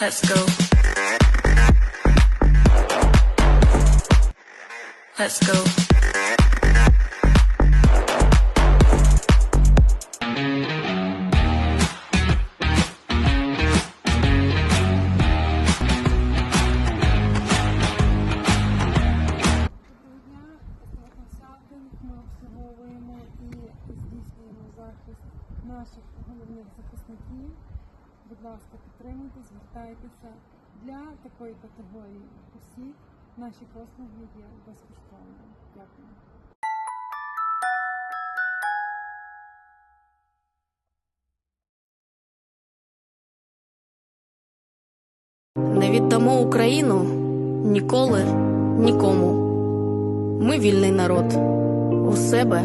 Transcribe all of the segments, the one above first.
Let's go. Let's go. Доброго дня, консалтинг. Ми обслуговуємо і здійснюємо захист наших головних захисників. Будь ласка, підтримуйте, звертайтеся для такої категорії осіб. Наші послуги є безкоштовними. Дякую. Не віддамо Україну ніколи нікому. Ми вільний народ. У себе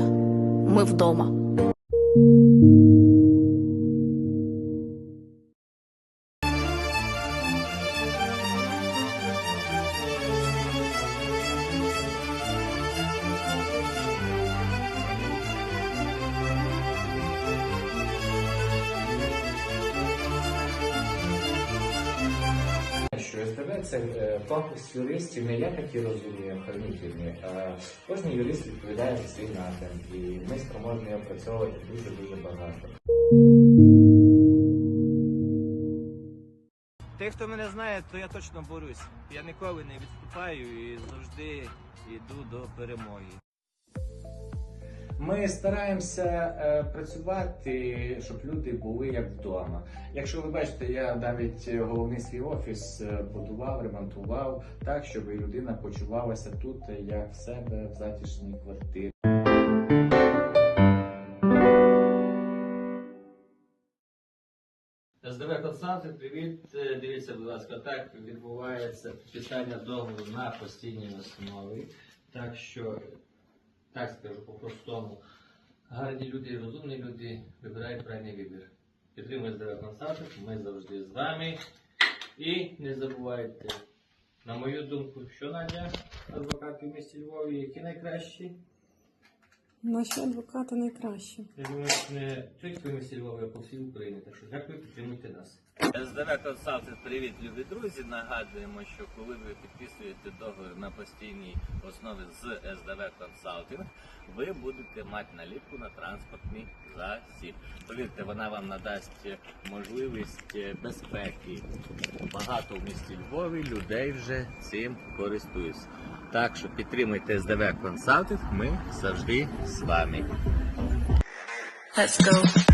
ми вдома. Це е, юристів, не я такі розумні, охранительні. а Кожен юрист відповідає за свій напрям, і ми спроможні опрацьовувати дуже дуже багато. Тих, хто мене знає, то я точно борюсь. Я ніколи не відступаю і завжди йду до перемоги. Ми стараємося е, працювати, щоб люди були як вдома. Якщо ви бачите, я навіть головний свій офіс е, будував, ремонтував так, щоб людина почувалася тут е, як в себе в затишній квартирі. СДВ Консалтинг, привіт. Дивіться, будь ласка, так відбувається підписання договору на постійній основі. Так що, так скажу по-простому, гарні люди і розумні люди вибирають правильний вибір. Підтримує здоров'я Консалтинг, ми завжди з вами. І не забувайте, на мою думку, що Надя, адвокати в місті Львові, які найкращі. Наші адвокати найкращі. Я думаю, не тільки в місті Львові, а по всій Україні. Так що дякую, підтримуйте нас. СДВ Консалтинг, привіт, любі друзі. Нагадуємо, що коли ви підписуєте договір на постійній основі з СДВ Консалтинг, ви будете мати наліпку на транспортний засіб. Повірте, вона вам надасть можливість безпеки. Багато в місті Львові людей вже цим користуються. Так що підтримуйте СДВ Консалтинг, ми завжди з вами. Let's go.